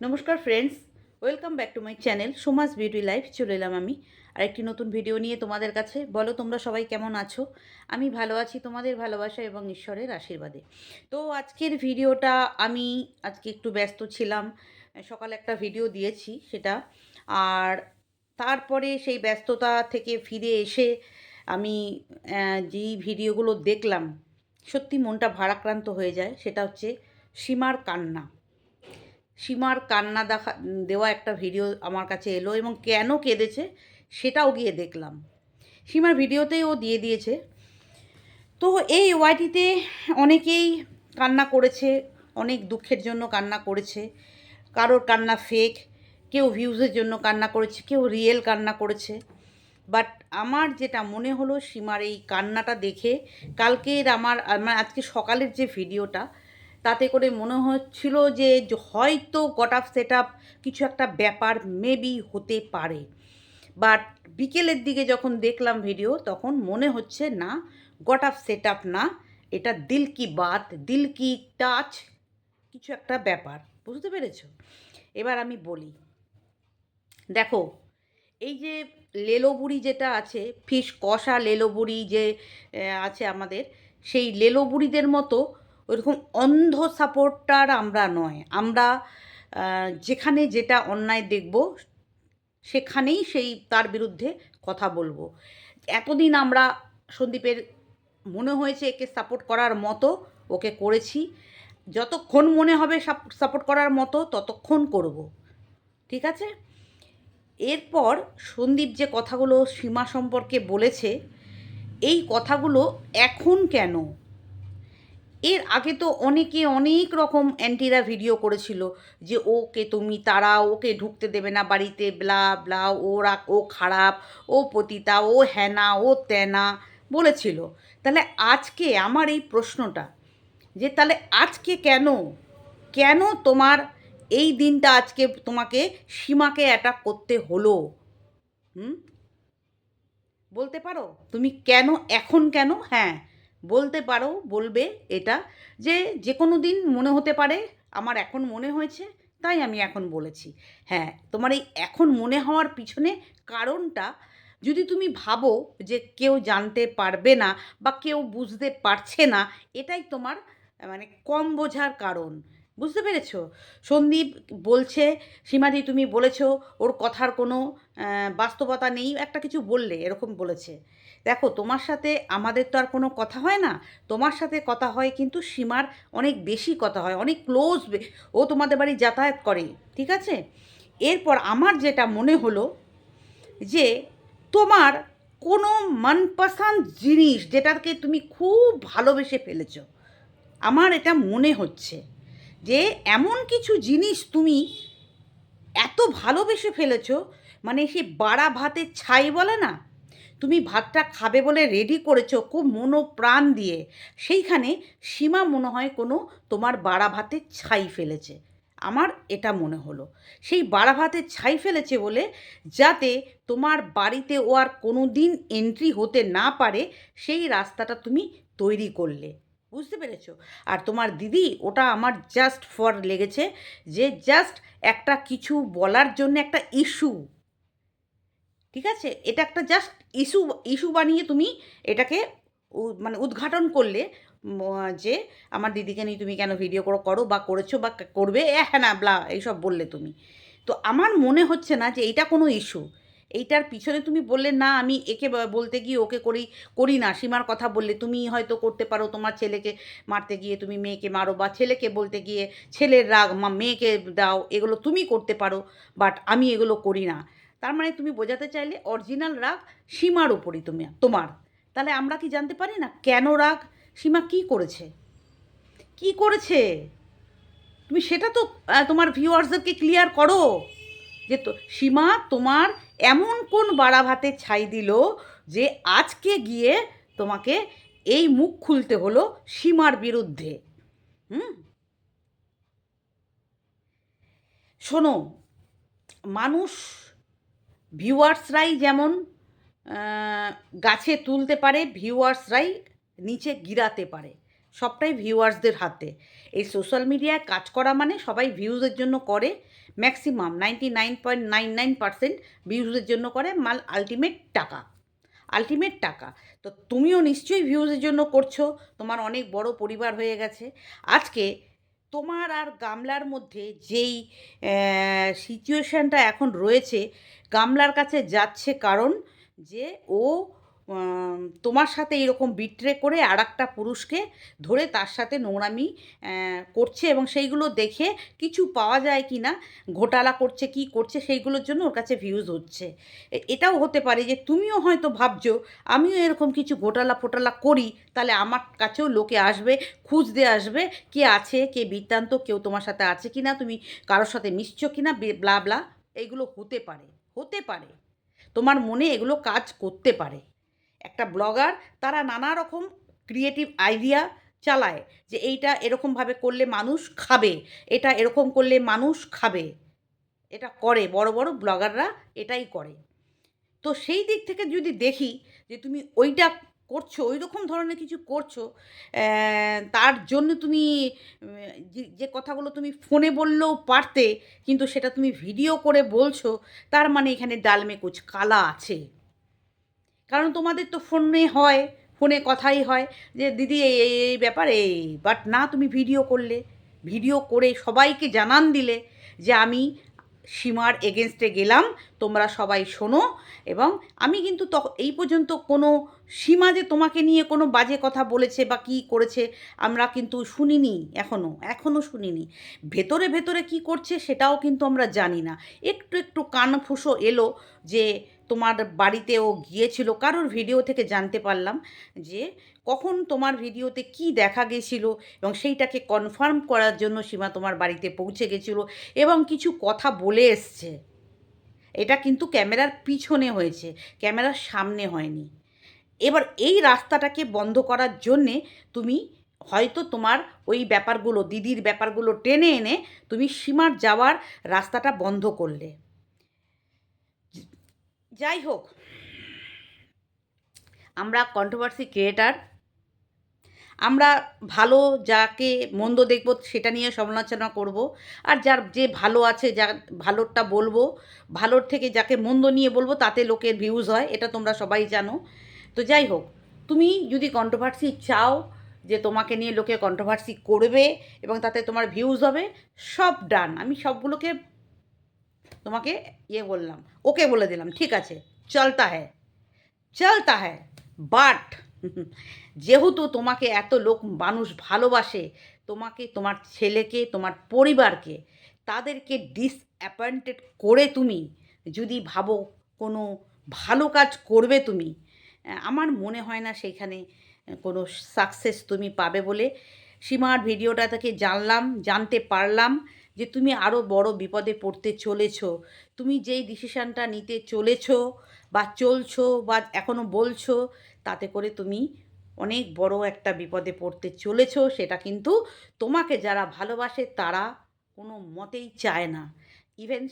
নমস্কার friends welcome back to my channel Soma's beauty life চলে এলাম আমি। আর একটি নতুন ভিডিও নিয়ে তোমাদের কাছে। বলো, তোমরা সবাই কেমন আছো? আমি ভালো আছি, তোমাদের ভালোবাসা এবং ঈশ্বরের আশীর্বাদে। তো আজকের ভিডিওটা আমি আজকে একটু ব্যস্ত ছিলাম, সকালে একটা ভিডিও দিয়েছি সেটা। আর তারপরে সেই ব্যস্ততা থেকে ফিরে এসে আমি যেই ভিডিওগুলো দেখলাম, সত্যি মনটা ভারাক্রান্ত হয়ে যায়, সেটা হচ্ছে সীমার কান্না। সীমার কান্না দেখা দেওয়া একটা ভিডিও আমার কাছে এলো এবং কেন কেঁদেছে সেটাও গিয়ে দেখলাম। সীমার ভিডিওতেই ও দিয়ে দিয়েছে। তো এই ওয়াইটিতে অনেকেই কান্না করেছে, অনেক দুঃখের জন্য কান্না করেছে। কারোর কান্না ফেক কেউ ভিউজের জন্য কান্না করেছে, কেউ রিয়েল কান্না করেছে। বাট আমার যেটা মনে হলো সীমার এই কান্নাটা দেখে, কালকের আমার আমার আজকে সকালের যে ভিডিওটা তাতে করে মনে হচ্ছিল যে হয়তো গট আপ সেট আপ কিছু একটা ব্যাপার মেবি হতে পারে। বাট বিকেলের দিকে যখন দেখলাম ভিডিও তখন মনে হচ্ছে না গট আপ সেট আপ না, এটা দিল কি বাত, দিল কি টাচ কিছু একটা ব্যাপার। বুঝতে পেরেছ? এবার আমি বলি। দেখো, এই যে লেলোবুড়ি যেটা আছে ফিশ কষা লেলোবুড়ি যে আছে আমাদের, সেই লেলোবুড়িদের মতো ওইরকম অন্ধ সাপোর্টার আমরা নয়। আমরা যেখানে যেটা অন্যায় দেখব, সেখানেই সেই তার বিরুদ্ধে কথা বলব। এতদিন আমরা সন্দীপের, মনে হয়েছে একে সাপোর্ট করার মতো ওকে করেছি। যতক্ষণ মনে হবে সাপোর্ট করার মতো, ততক্ষণ করব। ঠিক আছে? এরপর সন্দীপ যে কথাগুলো সীমা সম্পর্কে বলেছে, এই কথাগুলো এখন কেন এর আগে তো অনেকে অনেক রকম অ্যান্টিরা ভিডিও করেছিল যে ওকে তুমি, তারা ওকে ঢুকতে দেবে না বাড়িতে ব্লা ব্লা ও ওরা ও খারাপ, ও পতিতা, ও হ্যানা ও তেনা বলেছিল। তাহলে আজকে আমার এই প্রশ্নটা যে তাহলে আজকে কেন কেন তোমার এই দিনটা আজকে তোমাকে সীমাকে অ্যাটাক করতে হলো? হুম? বলতে পারো? তুমি কেন, এখন কেন? হ্যাঁ। বলতে পারো, বলবে এটা যে যে কোনো দিন মনে হতে পারে আমার এখন মনে হয়েছে, তাই আমি এখন বলেছি। হ্যাঁ তোমার এই এখন মনে হওয়ার পিছনে কারণটা যদি তুমি ভাবো যে কেউ জানতে পারবে না বা কেউ বুঝতে পারছে না, এটাই তোমার মানে কম বোঝার কারণ। বুঝতে পেরেছ? সন্দীপ বলছে, সীমাদি, তুমি বলেছ, ওর কথার কোনো বাস্তবতা নেই, একটা কিছু বললে, এরকম বলেছে। দেখো, তোমার সাথে আমাদের তো আর কোনো কথা হয় না। তোমার সাথে কথা হয় কিন্তু সীমার অনেক বেশি কথা হয়, অনেক ক্লোজ ও তোমাদের বাড়ি যাতায়াত করে, ঠিক আছে? এরপর আমার যেটা মনে হলো যে, তোমার কোনো মনপসন্দ জিনিস যেটাকে তুমি খুব ভালোবেসে ফেলেছো, আমার এটা মনে হচ্ছে। যে এমন কিছু জিনিস তুমি এত ভালোবেসে ফেলেছো মানে সে বাড়া ভাতের ছাই বলে না? তুমি ভাতটা খাবে বলে রেডি করেছ খুব মনো প্রাণ দিয়ে। সেইখানে সীমা মনে হয় কোনো তোমার বাড়া ভাতের ছাই ফেলেছে। আমার এটা মনে হলো। সেই বাড়া ভাতের ছাই ফেলেছে বলে যাতে তোমার বাড়িতে ও আর কোনো দিন এন্ট্রি হতে না পারে, সেই রাস্তাটা তুমি তৈরি করলে। বুঝতে পেরেছ? আর তোমার দিদি, ওটা আমার জাস্ট ফর লেগেছে যে জাস্ট একটা কিছু বলার জন্য একটা ইস্যু ঠিক আছে? এটা একটা জাস্ট ইস্যু ইস্যু বানিয়ে তুমি এটাকে মানে উদ্ঘাটন করলে যে আমার দিদিকে নিয়ে তুমি কেন ভিডিও করো করো বা করেছ বা করবে হ্যাঁ না, ব্লা, এইসব বললে তুমি। তো আমার মনে হচ্ছে না যে এইটা কোনো ইস্যু এইটার পিছনে তুমি বললে, না, আমি একে বলতে গিয়ে ওকে করি করি না। সীমার কথা বললে, তুমি হয়তো করতে পারো, তোমার ছেলেকে মারতে গিয়ে তুমি মেয়েকে মারো বা ছেলেকে বলতে গিয়ে ছেলের রাগ মা, মেয়েকে দাও, এগুলো তুমি করতে পারো, বাট আমি এগুলো করি না। তার মানে তুমি বোঝাতে চাইলে অরিজিনাল রাগ সীমার উপরই তুমি, তোমার। তাহলে আমরা কি জানতে পারি না কেন রাগ? সীমা কি করেছে? কি করেছে? তুমি সেটা তো তোমার ভিউয়ার্সদেরকে ক্লিয়ার করো যে তো, সীমা তোমার এমন কোন বাড়া ভাতে ছাই দিল যে আজকে গিয়ে তোমাকে এই মুখ খুলতে হলো সীমার বিরুদ্ধে? হুম? শোনো, মানুষ ভিউয়ার্সরাই যেমন গাছে তুলতে পারে, ভিউয়ার্সরাই নিচে গিরাতে পারে। সবটাই ভিউয়ার্সদের হাতে। এই সোশ্যাল মিডিয়ায় কাজ করা মানে সবাই ভিউজের জন্য করে maximum ninety nine point nine nine percent ভিউজের জন্য করে মাল আলটিমেট টাকা। আলটিমেট টাকা। তো তুমিও নিশ্চয়ই ভিউজের জন্য করছ, তোমার অনেক বড় পরিবার হয়ে গেছে। আজকে তোমার আর গামলার মধ্যে যেই সিচুয়েশানটা এখন রয়েছে, গামলার কাছে যাচ্ছে কারণ যে ও তোমার সাথে এরকম বিট্রে করে আর একটা পুরুষকে ধরে তার সাথে নোংরামি করছে এবং সেইগুলো দেখে কিছু পাওয়া যায় কি না, ঘোটালা করছে, কি করছে, সেইগুলোর জন্য ওর কাছে ভিউজ হচ্ছে। এটাও হতে পারে যে তুমিও হয়তো ভাবছ, আমিও এরকম কিছু ঘোটালা ফোটালা করি, তাহলে আমার কাছেও লোকে আসবে, খুঁজতে আসবে কে আছে, কে বৃত্তান্ত, কেউ তোমার সাথে আছে কি না, তুমি কারোর সাথে মিশছো কি না ব্লা ব্লা এইগুলো হতে পারে হতে পারে। তোমার মনে এগুলো কাজ করতে পারে। একটা ব্লগার, তারা নানা রকম ক্রিয়েটিভ আইডিয়া চালায় যে এইটা এরকমভাবে করলে মানুষ খাবে, এটা এরকম করলে মানুষ খাবে। এটা করে, বড় বড় ব্লগাররা এটাই করে। তো সেই দিক থেকে যদি দেখি যে তুমি ওইটা করছ, ওই রকম ধরনের কিছু করছ তার জন্য তুমি যে- কথাগুলো তুমি ফোনে বললেও পারতে, কিন্তু সেটা তুমি ভিডিও করে বলছো, তার মানে এখানে ডালমে কুচ কালা আছে। কারণ তোমাদের তো ফোনে হয়, ফোনে কথাই হয় যে, দিদি, এই এই ব্যাপার, এই বাট না তুমি ভিডিও করলে। ভিডিও করে সবাইকে জানান দিলে যে, আমি সীমার এগেনস্টে গেলাম, তোমরা সবাই শোনো। এবং আমি কিন্তু তখ, এই পর্যন্ত কোনো সীমা যে তোমাকে নিয়ে কোনো বাজে কথা বলেছে বা কী করেছে, আমরা কিন্তু শুনিনি এখনও এখনও শুনিনি। ভেতরে ভেতরে কি করছে সেটাও কিন্তু আমরা জানি না। একটু একটু কানফুসো এলো যে তোমার বাড়িতেও গিয়েছিল, কারোর ভিডিও থেকে জানতে পারলাম যে কখন তোমার ভিডিওতে কি দেখা গেছিল এবং সেইটাকে কনফার্ম করার জন্য সীমা তোমার বাড়িতে পৌঁছে গেছিল এবং কিছু কথা বলে এসছে। এটা কিন্তু ক্যামেরার পিছনে হয়েছে, ক্যামেরার সামনে হয়নি। এবার এই রাস্তাটাকে বন্ধ করার জন্যে তুমি হয়তো তোমার ওই ব্যাপারগুলো, দিদির ব্যাপারগুলো টেনে এনে তুমি সীমার যাওয়ার রাস্তাটা বন্ধ করলে। যাই হোক আমরা কন্ট্রোভার্সি ক্রিয়েটার আমরা ভালো যাকে মন্দ দেখব সেটা নিয়ে সমালোচনা করব, আর যার যে ভালো আছে, যা ভালোরটা বলব, ভালোর থেকে যাকে মন্দ নিয়ে বলব তাতে লোকের ভিউজ হয়, এটা তোমরা সবাই জানো। তো যাই হোক তুমি যদি কন্ট্রোভার্সি চাও যে তোমাকে নিয়ে লোকে কন্ট্রোভার্সি করবে এবং তাতে তোমার ভিউজ হবে, সব ডান আমি সবগুলোকে তোমাকে ইয়ে বললাম ওকে বলে দিলাম ঠিক আছে চলতা হ্যায় চলতা হ্যায় বাট যেহেতু তোমাকে এত লোক মানুষ ভালোবাসে তোমাকে তোমার ছেলেকে তোমার পরিবারকে তাদেরকে ডিসঅ্যাপয়েন্টেড করে তুমি যদি ভাবো কোনো ভালো কাজ করবে তুমি আমার মনে হয় না সেইখানে আহ, কোনো সাকসেস তুমি পাবে বলে সীমার ভিডিওটা থেকে জানলাম জানতে পারলাম যে তুমি আরও বড় বিপদে পড়তে চলেছ, তুমি যেই ডিসিশানটা নিতে চলেছ বা চলছো বা এখনও বলছো, তাতে করে তুমি অনেক বড় একটা বিপদে পড়তে চলেছ, সেটা কিন্তু তোমাকে যারা ভালোবাসে তারা কোনো মতেই চায় না। ইভেন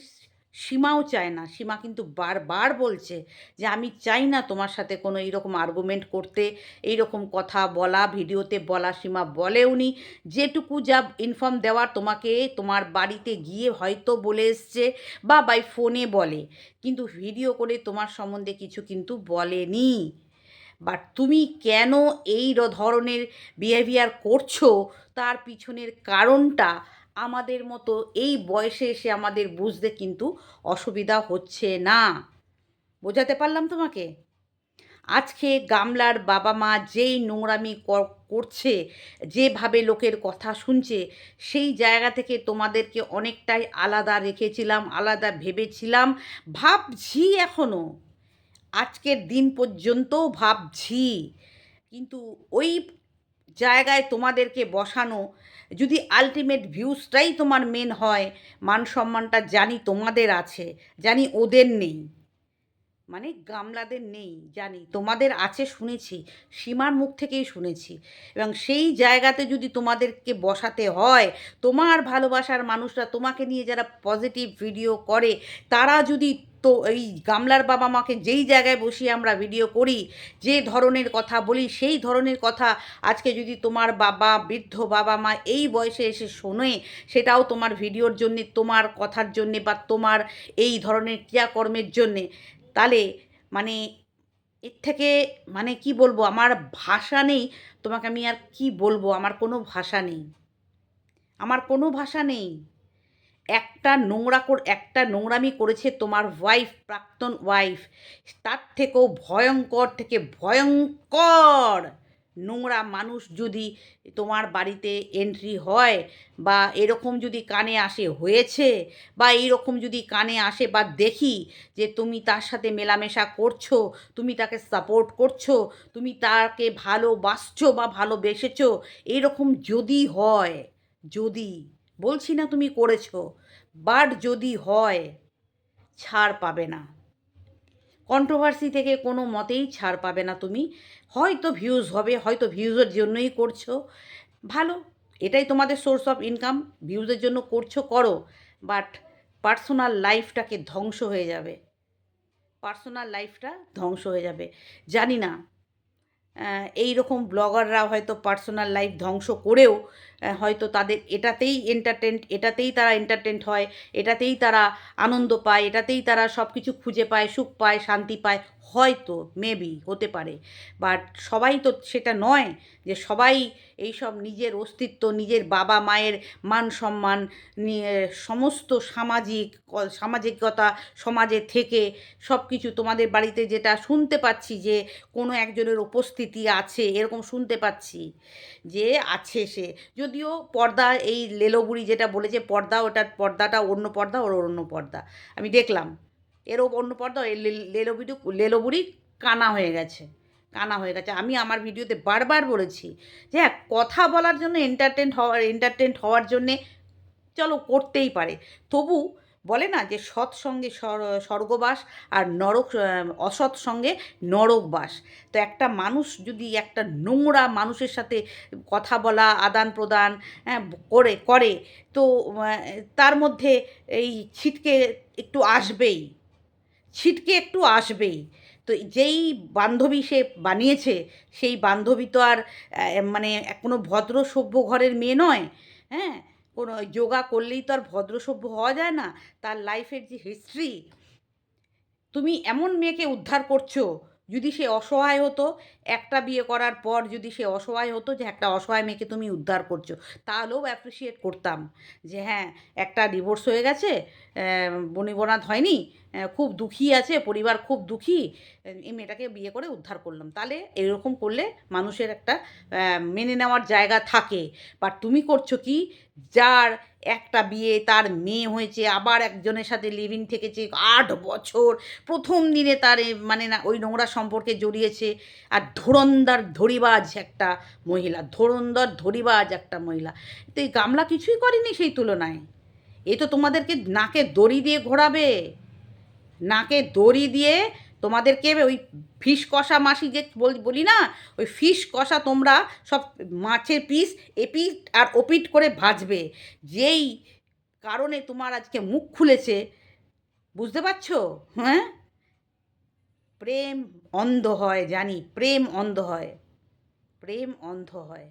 সীমাও চায় না। সীমা কিন্তু বারবার বলছে যে, আমি চাই না তোমার সাথে কোনো এইরকম আর্গুমেন্ট করতে, এইরকম কথা বলা, ভিডিওতে বলা, সীমা বলেওনি যেটুকু যা ইনফর্ম দেওয়ার তোমাকে তোমার বাড়িতে গিয়ে হয়তো বলে এসছে বা বাই ফোনে বলে। কিন্তু ভিডিও করে তোমার সম্বন্ধে কিছু কিন্তু বলেনি। বাট তুমি কেন এই ধরনের বিহেভিয়ার করছ? তার পিছনের কারণটা আমাদের মতো এই বয়সে এসে আমাদের বুঝতে কিন্তু অসুবিধা হচ্ছে না। বোঝাতে পারলাম তোমাকে? আজকে গামলার বাবা মা যেই নোংরামি কর- করছে, যেভাবে লোকের কথা শুনছে, সেই জায়গা থেকে তোমাদেরকে অনেকটাই আলাদা রেখেছিলাম, আলাদা ভেবেছিলাম, ভাবছি এখনও আজকের দিন পর্যন্ত ভাবছি। কিন্তু ওই জায়গায় তোমাদেরকে বসানো, যদি আলটিমেট ভিউজটাই তোমার মেন হয়, মান সম্মানটা জানি তোমাদের আছে, জানি ওদের নেই। মানে গামলাদের নেই, জানি তোমাদের আছে শুনেছি, সীমার মুখ থেকেই শুনেছি। এবং সেই জায়গাতে যদি তোমাদেরকে বসাতে হয়, তোমার ভালোবাসার মানুষরা তোমাকে নিয়ে যারা পজিটিভ ভিডিও করে, তারা যদি তো এই গামলার বাবা মাকে যেই জায়গায় বসিয়ে আমরা ভিডিও করি, যে ধরনের কথা বলি, সেই ধরনের কথা আজকে যদি তোমার বাবা, বৃদ্ধ বাবা মা এই বয়সে এসে শোনে, সেটাও তোমার ভিডিওর জন্যে, তোমার কথার জন্যে বা তোমার এই ধরনের ক্রিয়াকর্মের জন্যে। তাহলে মানে এর থেকে মানে কি বলব, আমার ভাষা নেই, তোমাকে আমি আর কি বলব? আমার কোনো ভাষা নেই। আমার কোনো ভাষা নেই। একটা নোংরা কর, একটা নোংরামি করেছে তোমার ওয়াইফ প্রাক্তন ওয়াইফ তার থেকেও ভয়ঙ্কর থেকে ভয়ঙ্কর নোংরা মানুষ যদি তোমার বাড়িতে এন্ট্রি হয় বা এরকম যদি কানে আসে, হয়েছে বা এইরকম যদি কানে আসে বা দেখি যে তুমি তার সাথে মেলামেশা করছ, তুমি তাকে সাপোর্ট করছ, তুমি তাকে ভালোবাসছো বা ভালোবেসেছো এরকম যদি হয়, যদি বলছি না তুমি করেছ বাট যদি হয়, ছাড় পাবে না। কন্ট্রোভার্সি থেকে কোনো মতেই ছাড় পাবে না তুমি। হয়তো ভিউজ হবে, হয়তো ভিউজের জন্যই করছ। ভালো, এটাই তোমাদের সোর্স অফ ইনকাম ভিউজের জন্য করছ, করো বাট পার্সোনাল লাইফটাকে ধ্বংস হয়ে যাবে। পার্সোনাল লাইফটা ধ্বংস হয়ে যাবে। জানি না এই রকম ব্লগাররা হয়তো পার্সোনাল লাইফ ধ্বংস করেও হয়তো তাদের এটাতেই এন্টারটেন্ট এটাতেই তারা এন্টারটেন্ট হয়, এটাতেই তারা আনন্দ পায়, এটাতেই তারা সব কিছু খুঁজে পায়, সুখ পায়, শান্তি পায়। হয়তো মেবি হতে পারে। বাট সবাই তো সেটা নয় যে সবাই এইসব নিজের অস্তিত্ব, নিজের বাবা মায়ের মান সম্মান নিয়ে সমস্ত সামাজিক, সামাজিকতা সমাজে থেকে সব কিছু তোমাদের বাড়িতে যেটা শুনতে পাচ্ছি যে কোনো একজনের উপস্থিতি আছে, এরকম শুনতে পাচ্ছি যে আছে সে। যদিও পর্দা, এই লেলোবুড়ি যেটা বলেছে পর্দা ওটার পর্দাটা অন্য পর্দা, ওর অন্য পর্দা। আমি দেখলাম, এরও অন্য পর্দা এই লে- লেলোবুড়ি লেলোবুড়ি কানা হয়ে গেছে, কানা হয়ে গেছে। আমি আমার ভিডিওতে বারবার বলেছি যে হ্যাঁ কথা বলার জন্য এন্টারটেন হওয়ার এন্টারটেন হওয়ার জন্যে চলো করতেই পারে। তবু বলে না যে সৎ সঙ্গে স্বর্গবাস আর নরক অসৎ সঙ্গে নরকবাস। তো একটা মানুষ যদি একটা নোংরা মানুষের সাথে কথা বলা আদান প্রদান হ্যাঁ, করে করে তো তার মধ্যে এই ছিটকে একটু আসবেই। ছিটকে একটু আসবেই। তো যেই বান্ধবী সে বানিয়েছে সেই বান্ধবী তো আর মানে কোনো ভদ্র সভ্য ঘরের মেয়ে নয় হ্যাঁ কোনো যোগা করলেই তো আর ভদ্র সভ্য হওয়া যায় না। তার লাইফের যে হিস্ট্রি, তুমি এমন মেয়েকে উদ্ধার করছ, যদি সে অসহায় হতো একটা বিয়ে করার পর যদি সে অসহায় হতো যে একটা অসহায় মেয়েকে তুমি উদ্ধার করছ, তাহলেও অ্যাপ্রিসিয়েট করতাম যে হ্যাঁ একটা ডিভোর্স হয়ে গেছে বনিবনাথ হয়নি খুব দুঃখী আছে, পরিবার খুব দুঃখী, এই মেয়েটাকে বিয়ে করে উদ্ধার করলাম। তাহলে এরকম করলে মানুষের একটা মেনে নেওয়ার জায়গা থাকে। বাট তুমি করছ কি? যার একটা বিয়ে তার মেয়ে হয়েছে, আবার একজনের সাথে লিভিং থেকেছে আট বছর, প্রথম দিনে তার মানে না ওই নোংরা সম্পর্কে জড়িয়েছে, আর ধুরন্দার ধরিবাজ একটা মহিলা ধুরন্দর ধরিবাজ একটা মহিলা। তো এই গামলা কিছুই করেনি সেই তুলনায়। এ তো তোমাদেরকে নাকে দড়ি দিয়ে ঘোরাবে। নাকে দড়ি দিয়ে তোমাদেরকে ওই ফিশ কষা মাসি যে বল- না, ওই ফিশ কষা তোমরা সব মাছের পিস, এপিট আর ওপিট করে ভাজবে। যেই কারণে তোমার আজকে মুখ খুলেছে। বুঝতে পারছ? হ্যাঁ? প্রেম অন্ধ হয়, জানি, প্রেম অন্ধ হয়, প্রেম অন্ধ হয়।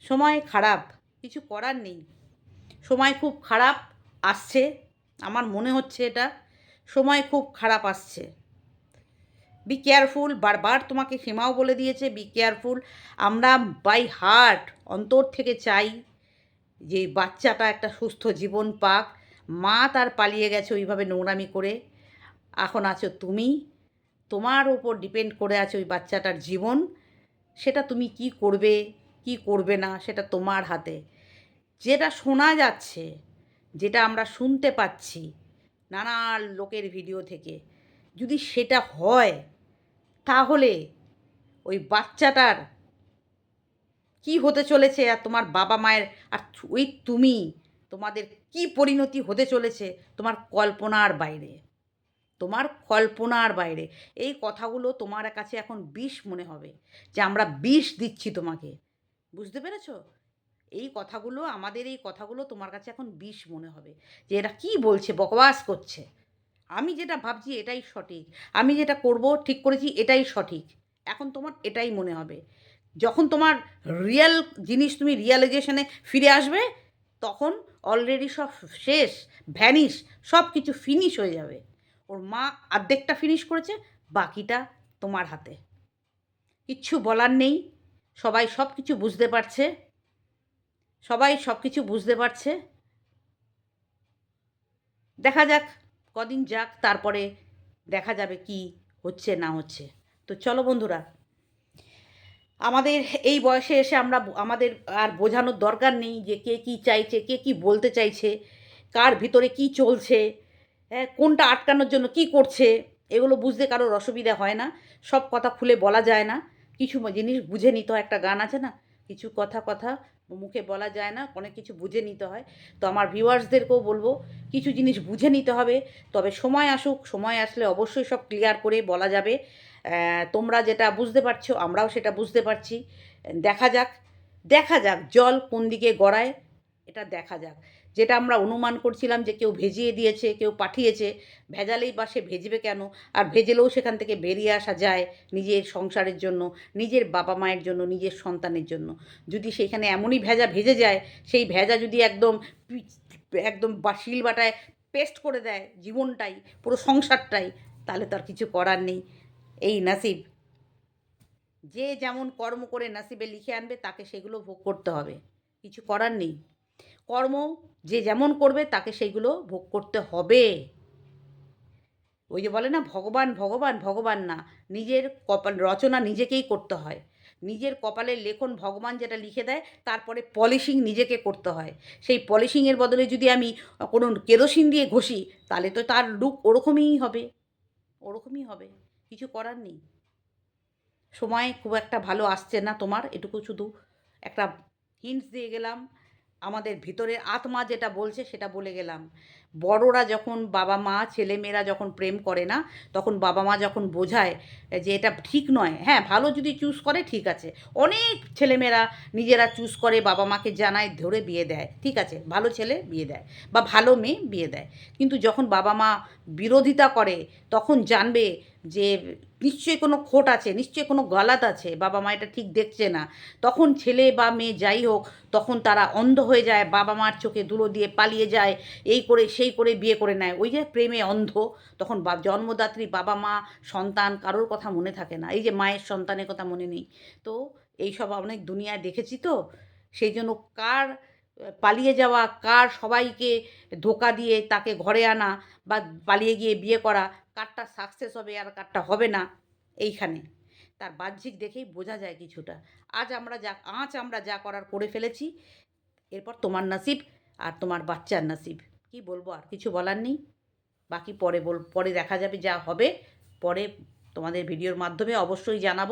সময় খারাপ, কিছু করার নেই। সময় খুব খারাপ আসছে, আমার মনে হচ্ছে এটা। সময় খুব খারাপ আসছে। বি কেয়ারফুল বারবার তোমাকে সীমাও বলে দিয়েছে বি কেয়ারফুল আমরা বাই হার্ট অন্তর থেকে চাই যে বাচ্চাটা একটা সুস্থ জীবন পাক। মা তার পালিয়ে গেছে ওইভাবে নোংরামি করে। এখন আছো তুমি। তোমার ওপর ডিপেন্ড করে আছে ওই বাচ্চাটার জীবন। সেটা তুমি কি করবে কি করবে না, সেটা তোমার হাতে। যেটা শোনা যাচ্ছে, যেটা আমরা শুনতে পাচ্ছি নানা লোকের ভিডিও থেকে, যদি সেটা হয়, তাহলে ওই বাচ্চাটার কি হতে চলেছে আর তোমার বাবা মায়ের, আর ওই তুমি, তোমাদের কি পরিণতি হতে চলেছে তোমার কল্পনার বাইরে। তোমার কল্পনার বাইরে। এই কথাগুলো তোমার কাছে এখন বিষ মনে হবে, যে আমরা বিষ দিচ্ছি তোমাকে। বুঝতে পেরেছ? এই কথাগুলো, আমাদের এই কথাগুলো তোমার কাছে এখন বিষ মনে হবে, যে এরা কি বলছে, বকবাস করছে। আমি যেটা ভাবছি এটাই সঠিক, আমি যেটা করব, ঠিক করেছি, এটাই সঠিক। এখন তোমার এটাই মনে হবে। যখন তোমার রিয়েল জিনিস তুমি রিয়ালাইজেশনে ফিরে আসবে, তখন অলরেডি সব শেষ ভ্যানিশ সব কিছু ফিনিশ হয়ে যাবে। ওর মা অর্ধেকটা ফিনিশ করেছে, বাকিটা তোমার হাতে। কিচ্ছু বলার নেই, সবাই সব কিছু বুঝতে পারছে। সবাই সব কিছু বুঝতে পারছে। দেখা যাক, কদিন যাক, তারপরে দেখা যাবে কি হচ্ছে না হচ্ছে। তো চলো বন্ধুরা, আমাদের এই বয়সে এসে আমরা আমাদের আর বোঝানোর দরকার নেই যে কে কী চাইছে, কে কী বলতে চাইছে, কার ভিতরে কি চলছে। হ্যাঁ কোনটা আটকানোর জন্য কি করছে, এগুলো বুঝতে কারোর অসুবিধা হয় না। সব কথা খুলে বলা যায় না। কিছু জিনিস বুঝে নিতে হয়, একটা গান আছে না, কিছু কথা কথা মুখে বলা যায় না, অনেক কিছু বুঝে নিতে হয়। তো আমার ভিউয়ার্সদেরকেও বলব, কিছু জিনিস বুঝে নিতে হবে, তবে সময় আসুক, সময় আসলে অবশ্যই সব ক্লিয়ার করে বলা যাবে। তোমরা যেটা বুঝতে পারছ, আমরাও সেটা বুঝতে পারছি। দেখা যাক দেখা যাক, জল কোন দিকে গড়ায়, এটা দেখা যাক। যেটা আমরা অনুমান করছিলাম যে কেউ ভেজিয়ে দিয়েছে, কেউ পাঠিয়েছে, ভেজালেই বা সে ভেজবে কেন? আর ভেজেলেও সেখান থেকে বেরিয়ে আসা যায় নিজের সংসারের জন্য, নিজের বাবা মায়ের জন্য, নিজের সন্তানের জন্য। যদি সেখানে এমনই ভেজা ভেজে যায়, সেই ভেজা যদি একদম একদম বা শিল বাটায় পেস্ট করে দেয় জীবনটাই, পুরো সংসারটাই, তাহলে তার কিছু করার নেই। এই নাসিব। যে যেমন কর্ম করে নাসিবে লিখে আনবে, তাকে সেগুলো ভোগ করতে হবে। কিছু করার নেই। কর্ম, যে যেমন করবে তাকে সেইগুলো ভোগ করতে হবে। ওই যে বলে না, ভগবান ভগবান ভগবান না, নিজের কপাল রচনা নিজেকেই করতে হয়। নিজের কপালের লেখন ভগবান যেটা লিখে দেয়, তারপরে পলিশিং নিজেকে করতে হয়। সেই পলিশিংয়ের বদলে যদি আমি কোনো কেরোসিন দিয়ে ঘষি, তাহলে তো তার লুক ওরকমই হবে। ওরকমই হবে। কিছু করার নেই। সময় খুব একটা ভালো আসছে না তোমার, এটুকু শুধু একটা হিন্টস দিয়ে গেলাম। আমাদের ভিতরের আত্মা যেটা বলছে সেটা বলে গেলাম। বড়রা যখন বাবা মা, ছেলেমেয়েরা যখন প্রেম করে না, তখন বাবা মা যখন বোঝায় যে এটা ঠিক নয় হ্যাঁ ভালো যদি চুজ করে, ঠিক আছে। অনেক ছেলেমেয়েরা নিজেরা চুজ করে বাবা মাকে জানায়, ধরে বিয়ে দেয়, ঠিক আছে। ভালো ছেলে বিয়ে দেয় বা ভালো মেয়ে বিয়ে দেয়। কিন্তু যখন বাবা মা বিরোধিতা করে, তখন জানবে যে নিশ্চয়ই কোনো খোট আছে, নিশ্চয়ই কোনো গলাত আছে, বাবা মা এটা ঠিক দেখছে না। তখন ছেলে বা মেয়ে যাই হোক, তখন তারা অন্ধ হয়ে যায়, বাবা মার চোখে ধুলো দিয়ে পালিয়ে যায়, এই করে সেই করে বিয়ে করে নেয়। ওই যে প্রেমে অন্ধ, তখন জন্মদাত্রী বাবা মা, সন্তান কারোর কথা মনে থাকে না। এই যে মায়ের সন্তানের কথা মনে নেই। তো এইসব অনেক দুনিয়ায় দেখেছি তো, সেই জন্য কার পালিয়ে যাওয়া, কার সবাইকে ধোকা দিয়ে তাকে ঘরে আনা বা পালিয়ে গিয়ে বিয়ে করা কারটা সাকসেস হবে আর কারটা হবে না, এইখানে। তার বাহ্যিক দেখেই বোঝা যায় কিছুটা। আজ আমরা যা, আজ আমরা যা করার করে ফেলেছি, এরপর তোমার নাসিব আর তোমার বাচ্চার নাসিব। কি বলব, আর কিছু বলার নেই। বাকি পরে বল, পরে দেখা যাবে যা হবে। পরে তোমাদের ভিডিওর মাধ্যমে অবশ্যই জানাব।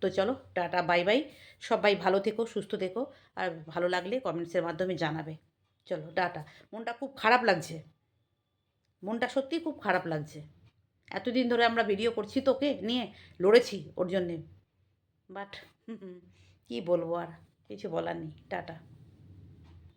তো চলো, টাটা, বাই বাই। সবাই ভালো থেকো, সুস্থ থেকো। আর ভালো লাগলে কমেন্টসের মাধ্যমে জানাবে। চলো, টাটা। মনটা খুব খারাপ লাগছে। মনটা সত্যিই খুব খারাপ লাগছে। এতদিন ধরে আমরা ভিডিও করছি তোকে নিয়ে, লড়েছি ওর জন্যে। বাট কি বলব আর? কিছু বলার নেই। টাটা।